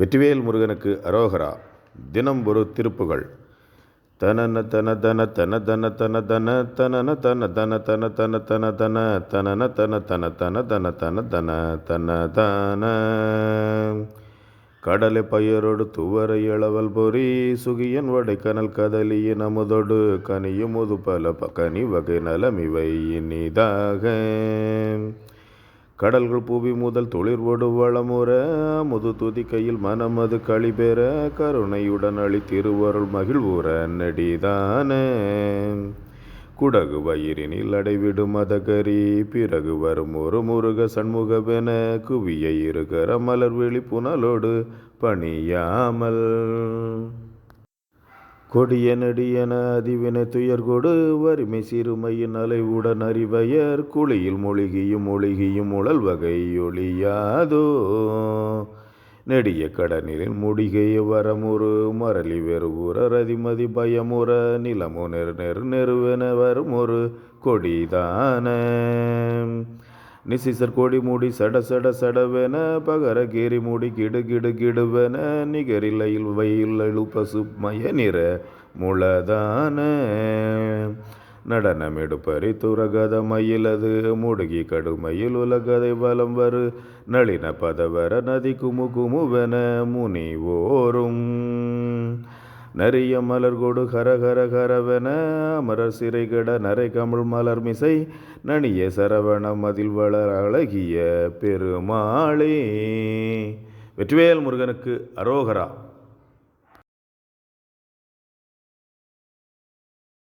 வெற்றிவேல் முருகனுக்கு அரோகரா தினம் ஒரு திருப்புகள் தனன தன தன தன தன தன தன தனன தன தன தன தன தன தன தனன தன தன தன தன தன தன தன தன கடலை பயரோடு துவரை இளவல் பொறி சுகியன் வடை கனல் கதலியின் அமுதோடு கனியும் முது பல ப- கனி வகை நலமிவை இனிதாக கடல்கள் புவி முதல் துளிர்வொடு வளமுற முது துதி கையில் மனமது களிபெற கருணையுடன் அழி திருவருள் மகிழ்வுற நடிதானே. குடகு வயிறினில் அடைவிடும் மதகரி பிறகு வரும் ஒரு முருக சண்முகவென குவிய இருக்கிற மலர் வெளி புனலோடு பணியாமல். கொடிய நெடியன அதிவினை துயர் கொடு. வறுமை சிறுமையின் அலைவுடன் அறிவயர். குழியில் மொழிகியும் மொழிகியும் உழல் வகை ஒளியாதோ நெடிய கடனில் முடிகைய வரமுறு. மரளி வெறுவுற ரதிமதி பயமுற. நிலமு நெரு நெரு நெருவென வருமுறு. கொடிதான. நிசிசர் கொடி மூடி சட சட சடவென பகர கீரி மூடி கிடு கிடு கிடுவென நிகரிலையில் வயில் எழு பசு மய நிற முளதான. நடனமெடுப்பரி துரகத மயிலது முடுகி கடுமையில் உலகதை வலம் வரு. நளின பதவர நதி குமு குமுவென முனி நெறிய கர கர கரவென அமரர் சிறை கட நரை கமிழ் மலர் மிசை நனிய சரவணம் அதில் வளர் அழகிய பெருமாளே. வெற்றிவேல் முருகனுக்கு அரோகரா.